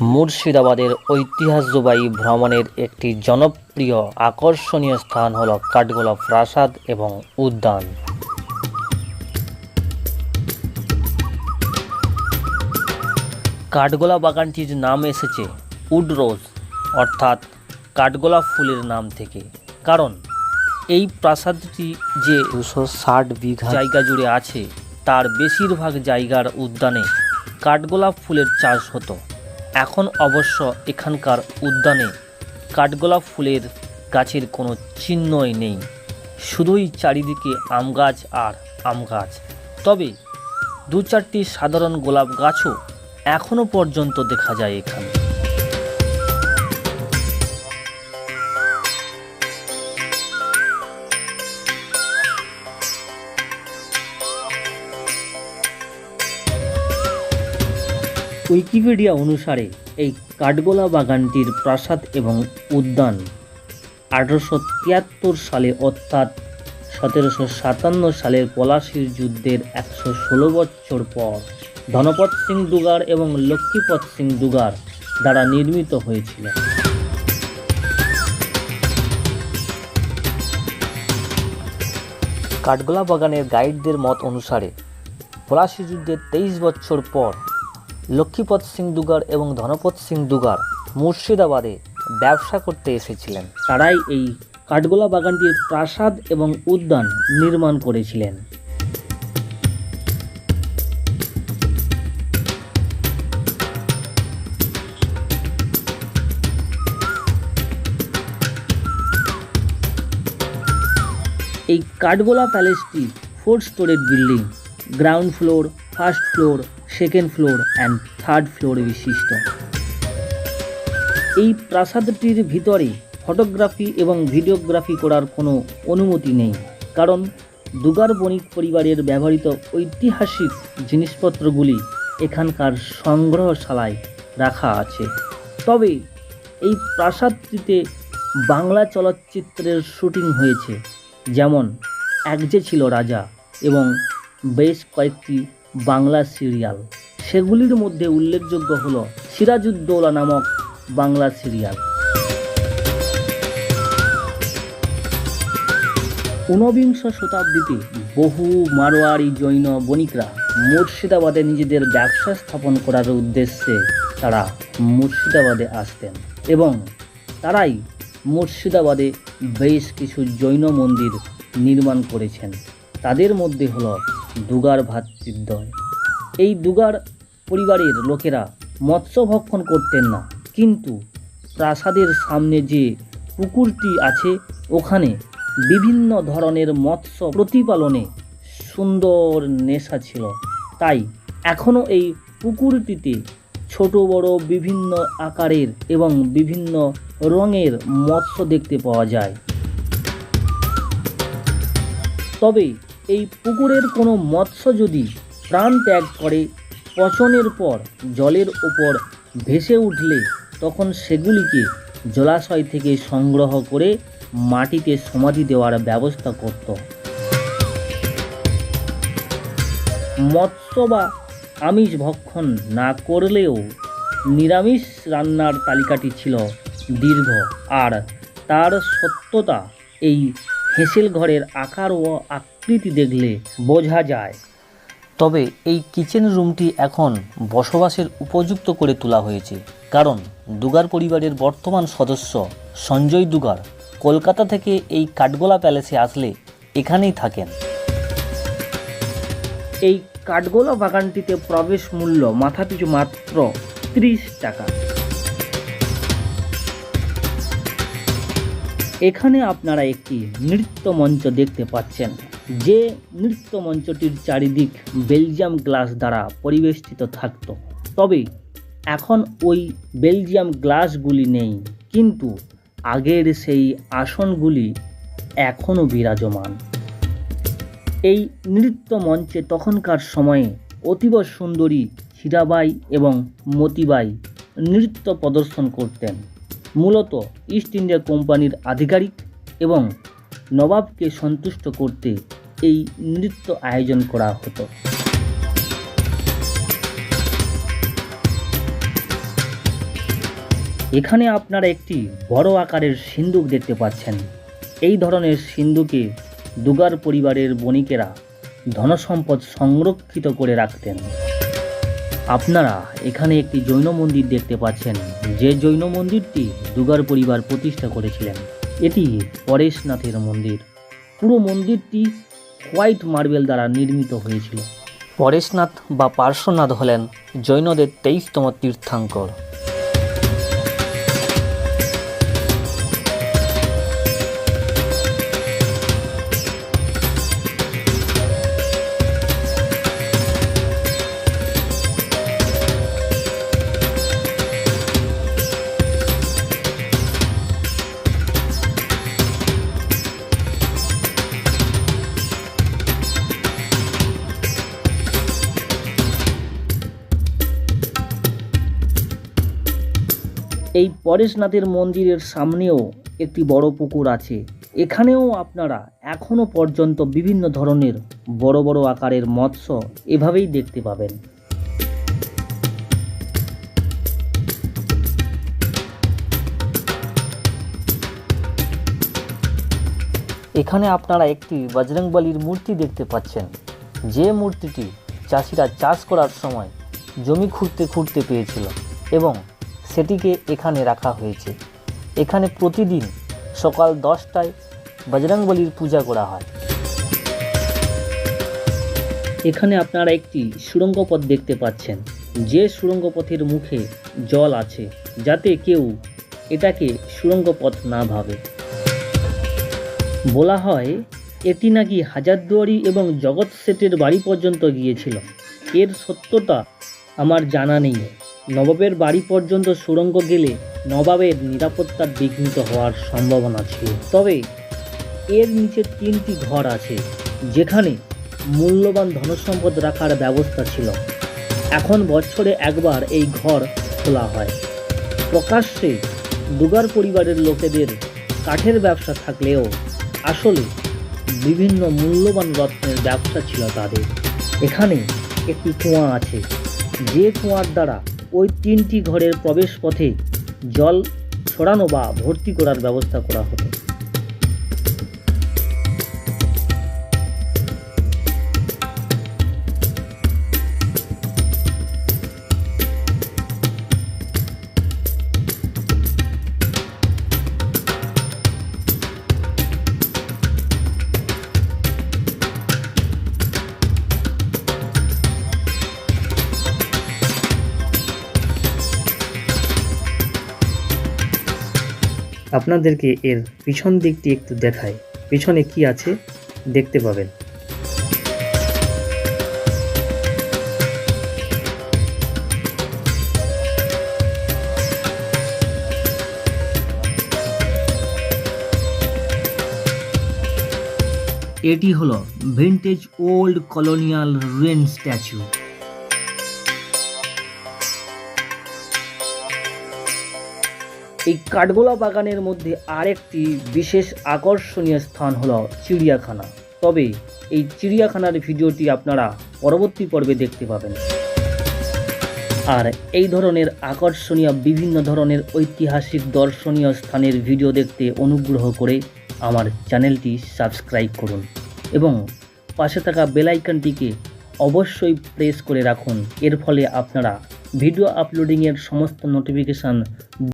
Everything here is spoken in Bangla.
মুর্শিদাবাদের ঐতিহ্যবাহী ভ্রমণের একটি জনপ্রিয় আকর্ষণীয় স্থান হল কাঠগোলা প্রাসাদ এবং উদ্যান। কাঠগোলা বাগানটির নাম এসেছে উড রোজ অর্থাৎ কাঠগোলাপ ফুলের নাম থেকে। কারণ এই প্রাসাদটি যে দুশো ষাট বিঘা জায়গা জুড়ে আছে তার বেশিরভাগ জায়গার উদ্যানে কাঠগোলাপ ফুলের চাষ হতো। এখন অবশ্য এখানকার উদ্যানে কাঠগোলাপ ফুলের গাছের কোনো চিহ্নই নেই। শুধুই চারিদিকে আম গাছ আর আম গাছ তবে দু চারটি সাধারণ গোলাপ গাছও এখনও পর্যন্ত দেখা যায় এখানে। উইকিপিডিয়া অনুসারে এই কাঠগোলা বাগানটির প্রাসাদ এবং উদ্যান আঠারোশো তিয়াত্তর সালে অর্থাৎ সতেরোশো সাতান্ন সালের পলাশির যুদ্ধের একশো ষোলো বছর পর ধনপত সিং দুগার এবং লক্ষ্মীপত সিং দুগার দ্বারা নির্মিত হয়েছিল কাঠগোলা বাগানের গাইডদের মত অনুসারে পলাশি যুদ্ধের তেইশ বছর পর লক্ষ্মীপত সিং দুগার এবং ধনপত সিং দুগার মুর্শিদাবাদে ব্যবসা করতে এসেছিলেন। তারাই এই কাঠগোলা বাগানটির প্রাসাদ এবং উদ্যান নির্মাণ করেছিলেন। এই কাঠগোলা প্যালেসটি four storeyed building, ground floor, first floor second floor and third floor বিশিষ্ট। এই প্রাসাদটির ভিতরে ফটোগ্রাফি এবং ভিডিওগ্রাফি করার কোনো অনুমতি নেই, কারণ দুগার বণিক পরিবারের ব্যবহৃত ঐতিহাসিক জিনিসপত্রগুলি এখানকার সংগ্রহশালায় রাখা আছে। তবে এই প্রাসাদটিতে বাংলা চলচ্চিত্রের শুটিং হয়েছে, যেমন এক যে ছিল রাজা এবং বেশ কয়েকটি বাংলা সিরিয়াল। সেগুলির মধ্যে উল্লেখযোগ্য হল সিরাজউদ্দৌলা নামক বাংলা সিরিয়াল। ঊনবিংশ শতাব্দীতে বহু মারোয়ারি জৈন বণিকরা মুর্শিদাবাদে নিজেদের ব্যবসা স্থাপন করার উদ্দেশ্যে তারা মুর্শিদাবাদে আসতেন এবং তারাই মুর্শিদাবাদে বেশ কিছু জৈন মন্দির নির্মাণ করেছেন। তাদের মধ্যে হলো দুগার ভ্রাতৃদ্বয় এই দুগার পরিবারের লোকেরা মৎস্য ভক্ষণ করতেন না। কিন্তু প্রাসাদের সামনে যে পুকুরটি আছে, ওখানে বিভিন্ন ধরনের মৎস্য প্রতিপালনে সুন্দর নেশা ছিল। তাই এখনও এই পুকুরটিতে ছোট, বড় বিভিন্ন আকারের এবং বিভিন্ন রঙের মৎস্য দেখতে পাওয়া যায়। তবে এই পুকুরের কোনো মৎস্য যদি প্রাণ ত্যাগ করে, পচনের পর জলের ওপর ভেসে উঠলে তখন সেগুলিকে জলাশয় থেকে সংগ্রহ করে মাটিতে সমাধি দেওয়ার ব্যবস্থা করত। মৎস্য বা আমিষ ভক্ষণ না করলেও নিরামিষ রান্নার তালিকাটি ছিল দীর্ঘ আর তার সত্যতা এই হেসেল ঘরের আকার ও আকৃতি দেখলে বোঝা যায়। তবে এই কিচেন রুমটি এখন বসবাসের উপযুক্ত করে তোলা হয়েছে। কারণ দুগার পরিবারের বর্তমান সদস্য সঞ্জয় দুগার কলকাতা থেকে এই কাঠগোলা প্যালেসে আসলে এখানেই থাকেন। এই কাঠগোলা বাগানটিতে প্রবেশ মূল্য মাথাপিছু মাত্র ত্রিশ টাকা। এখানে আপনারা একটি নৃত্য মঞ্চ দেখতে পাচ্ছেন। যে নৃত্য মঞ্চটির চারিদিক বেলজিয়াম গ্লাস দ্বারা পরিবেষ্টিত থাকত। তবে এখন ওই বেলজিয়াম গ্লাসগুলি নেই, কিন্তু আগের সেই আসনগুলি এখনও বিরাজমান। এই নৃত্য মঞ্চে তখনকার সময়ে অতীব সুন্দরী হীরাবাই এবং মতিবাই নৃত্য প্রদর্শন করতেন। মূলত ইস্ট ইন্ডিয়া কোম্পানির আধিকারিক এবং নবাবকে সন্তুষ্ট করতে এই নৃত্য আয়োজন করা হতো। এখানে আপনারা একটি বড় আকারের সিন্দুক দেখতে পাচ্ছেন। এই ধরনের সিন্দুকে দুগার পরিবারের বণিকেরা ধনসম্পদ সংরক্ষিত করে রাখতেন। আপনারা এখানে একটি জৈন মন্দির দেখতে পাচ্ছেন। যে জৈন মন্দিরটি দুগার পরিবার প্রতিষ্ঠা করেছিলেন। এটি পরেশনাথের মন্দির। পুরো মন্দিরটি হোয়াইট মার্বেল দ্বারা নির্মিত হয়েছিল। পরেশনাথ বা পার্শ্বনাথ হলেন জৈনদের তেইশতম তীর্থাঙ্কর। এই পরেশনাথের মন্দিরের সামনেও একটি বড় পুকুর আছে। এখানেও আপনারা এখনও পর্যন্ত বিভিন্ন ধরনের বড় বড় আকারের মৎস্য এভাবেই দেখতে পাবেন। এখানে আপনারা একটি বজরংবলির মূর্তি দেখতে পাচ্ছেন। যে মূর্তিটি চাষিরা চাষ করার সময় জমি খুঁড়তে খুঁড়তে পেয়েছিল এবং সেটিকে এখানে রাখা হয়েছে। এখানে প্রতিদিন সকাল দশটায় বজরংবলির পূজা করা হয়। এখানে আপনারা একটি সুড়ঙ্গ পথ দেখতে পাচ্ছেন। যে সুড়ঙ্গ পথের মুখে জল আছে, যাতে কেউ এটাকে সুড়ঙ্গ পথ না ভাবে। বলা হয়, এটি নাকি হাজারদুয়ারি এবং জগৎ শেঠের বাড়ি পর্যন্ত গিয়েছিল। এর সত্যতা আমার জানা নেই। নবাবের বাড়ি পর্যন্ত সুড়ঙ্গ গেলে নবাবের নিরাপত্তা বিঘ্নিত হওয়ার সম্ভাবনা ছিল। তবে এর নিচে তিনটি ঘর আছে, যেখানে মূল্যবান ধনসম্পদ রাখার ব্যবস্থা ছিল। এখন বছরে একবার এই ঘর খোলা হয়। প্রকাশ্যে দুগার পরিবারের লোকেদের কাঠের ব্যবসা থাকলেও আসলে বিভিন্ন মূল্যবান রত্নের ব্যবসা ছিল তাদের। এখানে একটি কুয়া আছে, যে কুয়ার দ্বারা ওই তিনটি ঘরের প্রবেশ পথে জল ছড়ানো বা ভর্তি করার ব্যবস্থা করা হতো। আপনাদেরকে এর পিছন দিকটি একটু দেখায় পিছনে কি আছে দেখতে পাবেন। এটি হলো vintage old colonial ruin statue এই কাঠগোলা বাগানের মধ্যে আরেকটি বিশেষ আকর্ষণীয় স্থান হলো চিড়িয়াখানা। তবে এই চিড়িয়াখানার ভিডিওটি আপনারা পরবর্তী পর্বে দেখতে পাবেন। আর এই ধরনের আকর্ষণীয় বিভিন্ন ধরনের ঐতিহাসিক দর্শনীয় স্থানের ভিডিও দেখতে অনুগ্রহ করে আমার চ্যানেলটি সাবস্ক্রাইব করুন এবং পাশে থাকা বেল আইকনটিকে অবশ্যই প্রেস করে রাখুন। এর ফলে আপনারা ভিডিও আপলোডিংয়ের সমস্ত নোটিফিকেশান